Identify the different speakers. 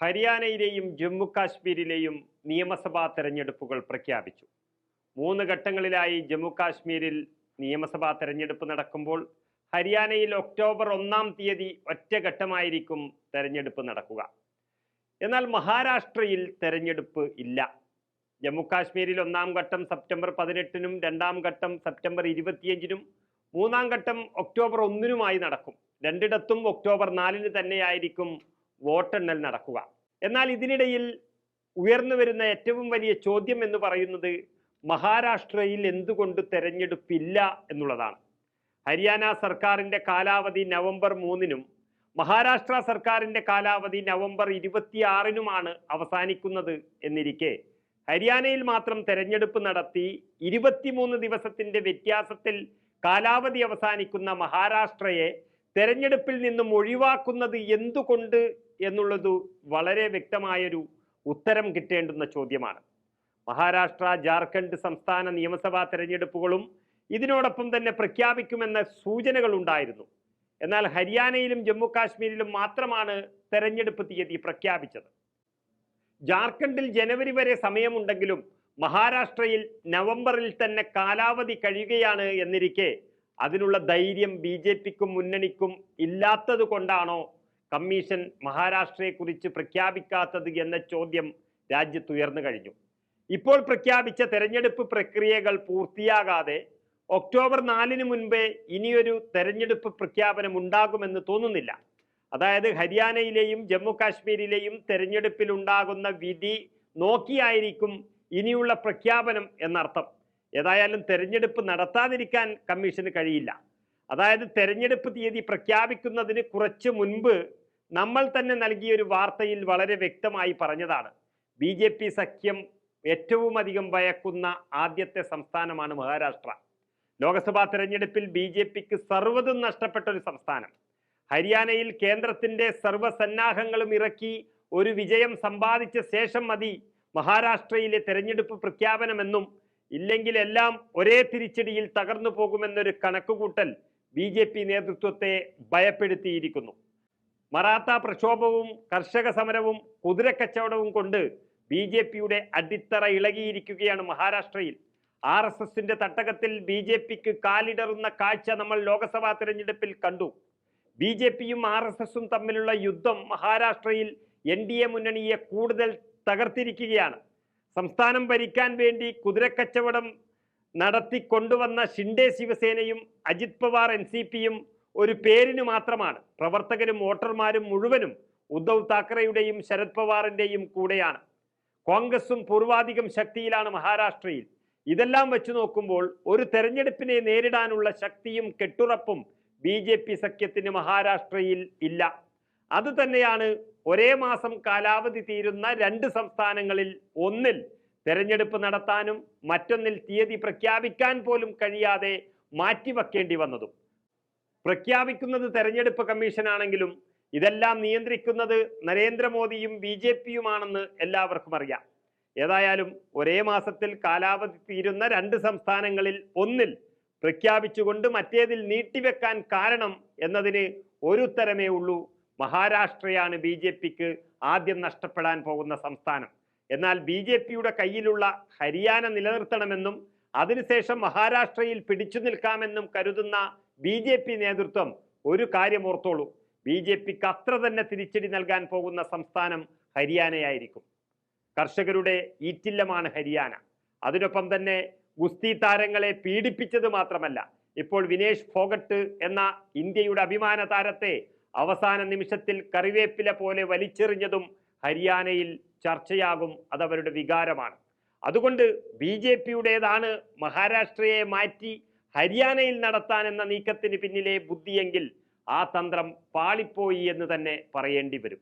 Speaker 1: ഹരിയാനയിലെയും ജമ്മു കാശ്മീരിലെയും നിയമസഭാ തെരഞ്ഞെടുപ്പുകൾ പ്രഖ്യാപിച്ചു. മൂന്ന് ഘട്ടങ്ങളിലായി ജമ്മു കാശ്മീരിൽ നിയമസഭാ തെരഞ്ഞെടുപ്പ് നടക്കുമ്പോൾ ഹരിയാനയിൽ ഒക്ടോബർ ഒന്നാം തീയതി ഒറ്റഘട്ടമായിരിക്കും തെരഞ്ഞെടുപ്പ് നടക്കുക. എന്നാൽ മഹാരാഷ്ട്രയിൽ തെരഞ്ഞെടുപ്പ് ഇല്ല. ജമ്മു കാശ്മീരിൽ ഒന്നാം ഘട്ടം സെപ്റ്റംബർ പതിനെട്ടിനും രണ്ടാം ഘട്ടം സെപ്റ്റംബർ ഇരുപത്തിയഞ്ചിനും മൂന്നാം ഘട്ടം ഒക്ടോബർ ഒന്നിനുമായി നടക്കും. രണ്ടിടത്തും ഒക്ടോബർ നാലിന് തന്നെയായിരിക്കും വോട്ടെണ്ണൽ നടക്കുക. എന്നാൽ ഇതിനിടയിൽ ഉയർന്നു വരുന്ന ഏറ്റവും വലിയ ചോദ്യം എന്ന് പറയുന്നത് മഹാരാഷ്ട്രയിൽ എന്തുകൊണ്ട് തെരഞ്ഞെടുപ്പില്ല എന്നുള്ളതാണ്. ഹരിയാന സർക്കാരിന്റെ കാലാവധി നവംബർ മൂന്നിനും മഹാരാഷ്ട്ര സർക്കാരിന്റെ കാലാവധി നവംബർ ഇരുപത്തിയാറിനുമാണ് അവസാനിക്കുന്നത് എന്നിരിക്കെ ഹരിയാനയിൽ മാത്രം തെരഞ്ഞെടുപ്പ് നടത്തി ഇരുപത്തിമൂന്ന് ദിവസത്തിന്റെ വ്യത്യാസത്തിൽ കാലാവധി അവസാനിക്കുന്ന മഹാരാഷ്ട്രയെ തെരഞ്ഞെടുപ്പിൽ നിന്നും ഒഴിവാക്കുന്നത് എന്തുകൊണ്ട് എന്നുള്ളത് വളരെ വ്യക്തമായൊരു ഉത്തരം കിട്ടേണ്ടുന്ന ചോദ്യമാണ്. മഹാരാഷ്ട്ര ജാർഖണ്ഡ് സംസ്ഥാന നിയമസഭാ തെരഞ്ഞെടുപ്പുകളും ഇതിനോടൊപ്പം തന്നെ പ്രഖ്യാപിക്കുമെന്ന സൂചനകൾ ഉണ്ടായിരുന്നു. എന്നാൽ ഹരിയാനയിലും ജമ്മു കാശ്മീരിലും മാത്രമാണ് തെരഞ്ഞെടുപ്പ് തീയതി പ്രഖ്യാപിച്ചത്. ജാർഖണ്ഡിൽ ജനുവരി വരെ സമയമുണ്ടെങ്കിലും മഹാരാഷ്ട്രയിൽ നവംബറിൽ തന്നെ കാലാവധി കഴിയുകയാണ് എന്നിരിക്കെ അതിനുള്ള ധൈര്യം ബി ജെ പിക്കും മുന്നണിക്കും ഇല്ലാത്തത് കൊണ്ടാണോ കമ്മീഷൻ മഹാരാഷ്ട്രയെക്കുറിച്ച് പ്രഖ്യാപിക്കാത്തത് എന്ന ചോദ്യം രാജ്യത്തുയർന്നു കഴിഞ്ഞു. ഇപ്പോൾ പ്രഖ്യാപിച്ച തെരഞ്ഞെടുപ്പ് പ്രക്രിയകൾ പൂർത്തിയാകാതെ ഒക്ടോബർ നാലിന് മുൻപേ ഇനിയൊരു തെരഞ്ഞെടുപ്പ് പ്രഖ്യാപനം ഉണ്ടാകുമെന്ന് തോന്നുന്നില്ല. അതായത് ഹരിയാനയിലെയും ജമ്മു കാശ്മീരിലെയും തെരഞ്ഞെടുപ്പിൽ ഉണ്ടാകുന്ന വിധി നോക്കിയായിരിക്കും ഇനിയുള്ള പ്രഖ്യാപനം എന്നർത്ഥം. ഏതായാലും തെരഞ്ഞെടുപ്പ് നടത്താതിരിക്കാൻ കമ്മീഷന് കഴിയില്ല. അതായത് തെരഞ്ഞെടുപ്പ് തീയതി പ്രഖ്യാപിക്കുന്നതിന് കുറച്ച് മുൻപ് നമ്മൾ തന്നെ നൽകിയ ഒരു വാർത്തയിൽ വളരെ വ്യക്തമായി പറഞ്ഞതാണ്. ബി ജെ പി സഖ്യം ഏറ്റവും അധികം ഭയക്കുന്ന ആദ്യത്തെ സംസ്ഥാനമാണ് മഹാരാഷ്ട്ര. ലോക്സഭാ തെരഞ്ഞെടുപ്പിൽ ബി ജെ പിക്ക് സർവതും നഷ്ടപ്പെട്ട ഒരു സംസ്ഥാനം. ഹരിയാനയിൽ കേന്ദ്രത്തിന്റെ സർവസന്നാഹങ്ങളും ഇറക്കി ഒരു വിജയം സമ്പാദിച്ച ശേഷം മതി മഹാരാഷ്ട്രയിലെ തെരഞ്ഞെടുപ്പ് പ്രഖ്യാപനമെന്നും ഇല്ലെങ്കിൽ എല്ലാം ഒരേ തിരിച്ചടിയിൽ തകർന്നു പോകുമെന്നൊരു കണക്കുകൂട്ടൽ ബി ജെ പി നേതൃത്വത്തെ ഭയപ്പെടുത്തിയിരിക്കുന്നു. മറാത്ത പ്രക്ഷോഭവും കർഷക സമരവും കുതിരക്കച്ചവടവും കൊണ്ട് ബി ജെ പിയുടെ അടിത്തറ ഇളകിയിരിക്കുകയാണ് മഹാരാഷ്ട്രയിൽ. ആർ എസ് എസിന്റെ തട്ടകത്തിൽ ബി ജെ പിക്ക് കാലിടറുന്ന കാഴ്ച നമ്മൾ ലോക്സഭാ തിരഞ്ഞെടുപ്പിൽ കണ്ടു. ബി ജെ പിയും ആർ എസ് എസും തമ്മിലുള്ള യുദ്ധം മഹാരാഷ്ട്രയിൽ എൻ ഡി എ മുന്നണിയെ കൂടുതൽ തകർത്തിരിക്കുകയാണ്. സംസ്ഥാനം ഭരിക്കാൻ വേണ്ടി കുതിരക്കച്ചവടം നടത്തി കൊണ്ടുവന്ന ഷിൻഡെ ശിവസേനയും അജിത് പവാർ എൻ സി പിയും ഒരു പേരിന് മാത്രമാണ്. പ്രവർത്തകരും വോട്ടർമാരും മുഴുവനും ഉദ്ധവ് താക്കറെയുടെയും ശരത് പവാറിന്റെയും കൂടെയാണ്. കോൺഗ്രസും പൂർവാധികം ശക്തിയിലാണ് മഹാരാഷ്ട്രയിൽ. ഇതെല്ലാം വെച്ചു നോക്കുമ്പോൾ ഒരു തെരഞ്ഞെടുപ്പിനെ നേരിടാനുള്ള ശക്തിയും കെട്ടുറപ്പും ബി സഖ്യത്തിന് മഹാരാഷ്ട്രയിൽ ഇല്ല. അതുതന്നെയാണ് ഒരേ മാസം കാലാവധി തീരുന്ന രണ്ട് സംസ്ഥാനങ്ങളിൽ ഒന്നിൽ തെരഞ്ഞെടുപ്പ് നടത്താനും മറ്റൊന്നിൽ തീയതി പ്രഖ്യാപിക്കാൻ പോലും കഴിയാതെ മാറ്റിവെക്കേണ്ടി വന്നതും. പ്രഖ്യാപിക്കുന്നത് തെരഞ്ഞെടുപ്പ് കമ്മീഷനാണെങ്കിലും ഇതെല്ലാം നിയന്ത്രിക്കുന്നത് നരേന്ദ്രമോദിയും ബി ജെ പിയുമാണെന്ന് എല്ലാവർക്കും അറിയാം. ഏതായാലും ഒരേ മാസത്തിൽ കാലാവധി തീരുന്ന രണ്ട് സംസ്ഥാനങ്ങളിൽ ഒന്നിൽ പ്രഖ്യാപിച്ചുകൊണ്ട് മറ്റേതിൽ നീട്ടിവെക്കാൻ കാരണം എന്നതിന് ഒരു ഉത്തരമേ ഉള്ളൂ മഹാരാഷ്ട്രയാണ് ബി ജെ പിക്ക് ആദ്യം നഷ്ടപ്പെടാൻ പോകുന്ന സംസ്ഥാനം. എന്നാൽ ബി ജെ പിയുടെ കയ്യിലുള്ള ഹരിയാന നിലനിർത്തണമെന്നും അതിനുശേഷം മഹാരാഷ്ട്രയിൽ പിടിച്ചു നിൽക്കാമെന്നും കരുതുന്ന ബി ജെ പി നേതൃത്വം ഒരു കാര്യം ഓർത്തോളൂ. ബി ജെ പിക്ക് അത്ര തന്നെ തിരിച്ചടി നൽകാൻ പോകുന്ന സംസ്ഥാനം ഹരിയാനയായിരിക്കും. കർഷകരുടെ ഈറ്റില്ലമാണ് ഹരിയാന. അതിനൊപ്പം തന്നെ ഗുസ്തി താരങ്ങളെ പീഡിപ്പിച്ചത് മാത്രമല്ല ഇപ്പോൾ വിനേഷ് ഫോഗട്ട് എന്ന ഇന്ത്യയുടെ അഭിമാന താരത്തെ അവസാന നിമിഷത്തിൽ കറിവേപ്പില പോലെ വലിച്ചെറിഞ്ഞതും ഹരിയാനയിൽ ചർച്ചയാകും അതവരുടെ വികാരമാണ്. അതുകൊണ്ട് ബി ജെ പിയുടേതാണ് മഹാരാഷ്ട്രയെ മാറ്റി ഹരിയാനയിൽ നടത്താൻ എന്ന നീക്കത്തിന് പിന്നിലെ ബുദ്ധിയെങ്കിൽ ആ തന്ത്രം പാളിപ്പോയി എന്ന് തന്നെ പറയേണ്ടി വരും.